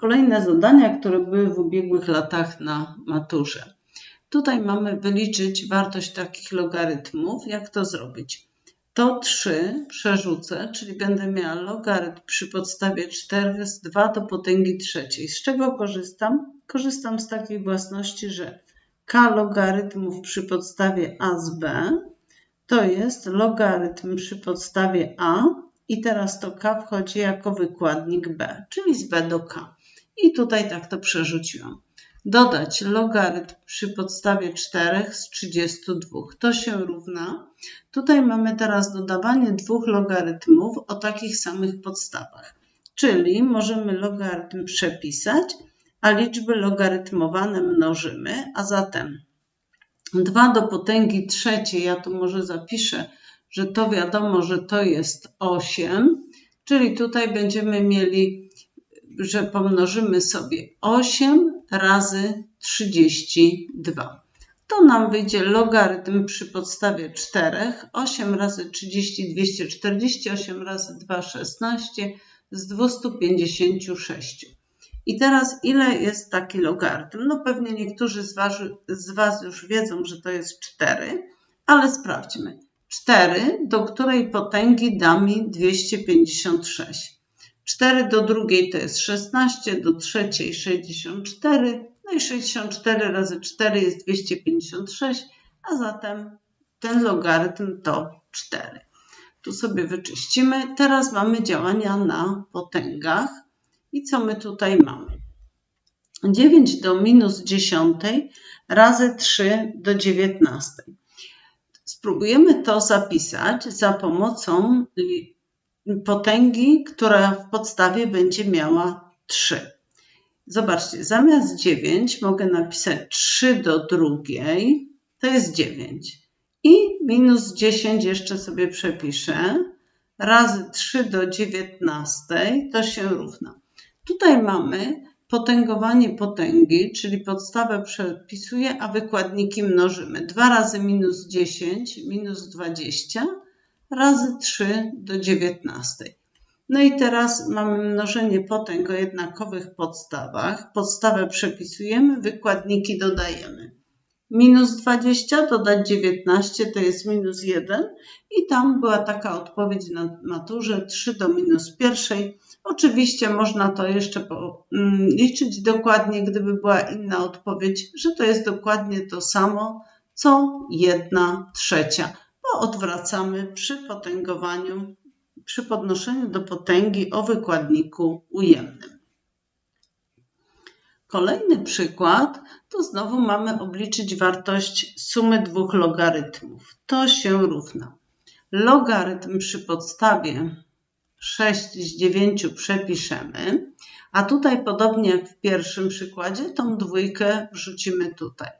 Kolejne zadania, które były w ubiegłych latach na maturze. Tutaj mamy wyliczyć wartość takich logarytmów. Jak to zrobić? To 3 przerzucę, czyli będę miała logarytm przy podstawie 4 z 2 do potęgi trzeciej. Z czego korzystam? Korzystam z takiej własności, że k logarytmów przy podstawie a z b to jest logarytm przy podstawie a i teraz to k wchodzi jako wykładnik b, czyli z b do k. I tutaj tak to przerzuciłam. Dodać logarytm przy podstawie 4 z 32. To się równa. Tutaj mamy teraz dodawanie dwóch logarytmów o takich samych podstawach. Czyli możemy logarytm przepisać, a liczby logarytmowane mnożymy, a zatem 2 do potęgi trzeciej, ja tu może zapiszę, że to wiadomo, że to jest 8, czyli tutaj będziemy mieli, że pomnożymy sobie 8 razy 32. To nam wyjdzie logarytm przy podstawie 4. 8 razy 30, 240, 8 razy 2, 16 z 256. I teraz ile jest taki logarytm? No pewnie niektórzy z was, z was już wiedzą, że to jest 4, ale sprawdźmy. 4, do której potęgi da mi 256. 4 do drugiej to jest 16, do trzeciej 64, no i 64 razy 4 jest 256, a zatem ten logarytm to 4. Tu sobie wyczyścimy. Teraz mamy działania na potęgach. I co my tutaj mamy? 9 do minus 10 razy 3 do 19. Spróbujemy to zapisać za pomocą potęgi, która w podstawie będzie miała 3. Zobaczcie, zamiast 9 mogę napisać 3 do drugiej, to jest 9. I minus 10 jeszcze sobie przepiszę, razy 3 do 19 to się równa. Tutaj mamy potęgowanie potęgi, czyli podstawę przepisuję, a wykładniki mnożymy. 2 razy minus 10, minus 20, razy 3 do 19. No i teraz mamy mnożenie potęg o jednakowych podstawach. Podstawę przepisujemy, wykładniki dodajemy. Minus 20 dodać 19 to jest minus 1 i tam była taka odpowiedź na maturze 3 do minus pierwszej. Oczywiście można to jeszcze mm, liczyć dokładnie, gdyby była inna odpowiedź, że to jest dokładnie to samo, co 1 trzecia, bo odwracamy przy potęgowaniu, przy podnoszeniu do potęgi o wykładniku ujemnym. Kolejny przykład to znowu mamy obliczyć wartość sumy dwóch logarytmów. To się równa. Logarytm przy podstawie 6 z 9 przepiszemy, a tutaj podobnie jak w pierwszym przykładzie, tą dwójkę wrzucimy tutaj.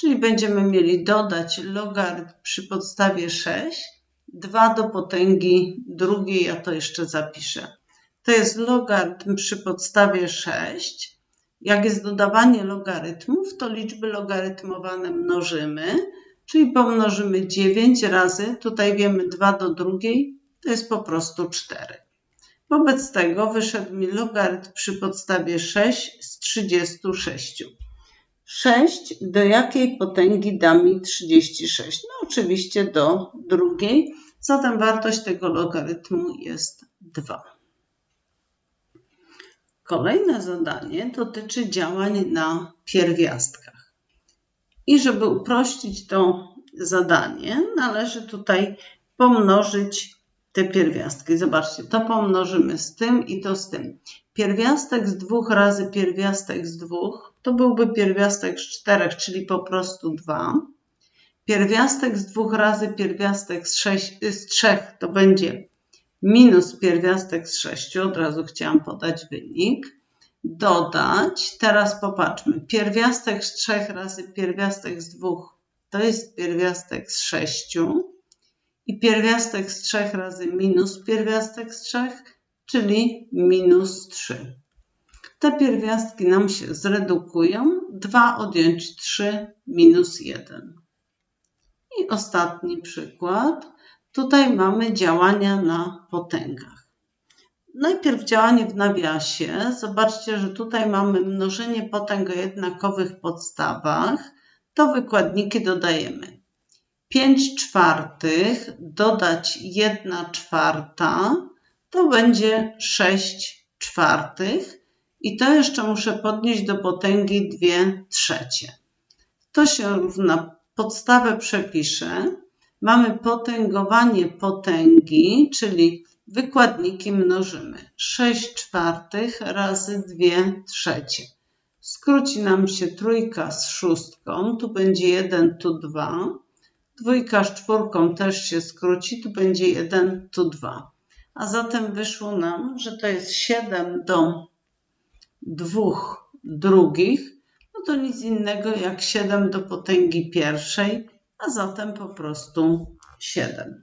Czyli będziemy mieli dodać logarytm przy podstawie 6, 2 do potęgi drugiej, ja to jeszcze zapiszę. To jest logarytm przy podstawie 6, jak jest dodawanie logarytmów, to liczby logarytmowane mnożymy, czyli pomnożymy 9 razy, tutaj wiemy 2 do drugiej, to jest po prostu 4. Wobec tego wyszedł mi logarytm przy podstawie 6 z 36. 6 do jakiej potęgi da mi 36? No oczywiście do drugiej, zatem wartość tego logarytmu jest 2. Kolejne zadanie dotyczy działań na pierwiastkach. I żeby uprościć to zadanie, należy tutaj pomnożyć te pierwiastki. Zobaczcie, to pomnożymy z tym i to z tym. Pierwiastek z dwóch razy pierwiastek z dwóch to byłby pierwiastek z czterech, czyli po prostu dwa. Pierwiastek z dwóch razy pierwiastek z, sześć, z trzech to będzie minus pierwiastek z 6, od razu chciałam podać wynik, dodać, teraz popatrzmy, pierwiastek z 3 razy pierwiastek z 2 to jest pierwiastek z 6 i pierwiastek z 3 razy minus pierwiastek z 3, czyli minus 3. Te pierwiastki nam się zredukują. 2 odjąć 3 minus 1. I ostatni przykład. Tutaj mamy działania na potęgach. Najpierw działanie w nawiasie. Zobaczcie, że tutaj mamy mnożenie potęg o jednakowych podstawach. To wykładniki dodajemy. 5 czwartych dodać 1 czwarta to będzie 6 czwartych i to jeszcze muszę podnieść do potęgi 2 trzecie. To się równa, podstawę przepiszę. Mamy potęgowanie potęgi, czyli wykładniki mnożymy. 6 czwartych razy 2 trzecie. Skróci nam się trójka z szóstką, tu będzie 1, tu 2. Dwójka z czwórką też się skróci, tu będzie 1, tu 2. A zatem wyszło nam, że to jest 7 do 2 drugich, no to nic innego jak 7 do potęgi pierwszej, a zatem po prostu 7.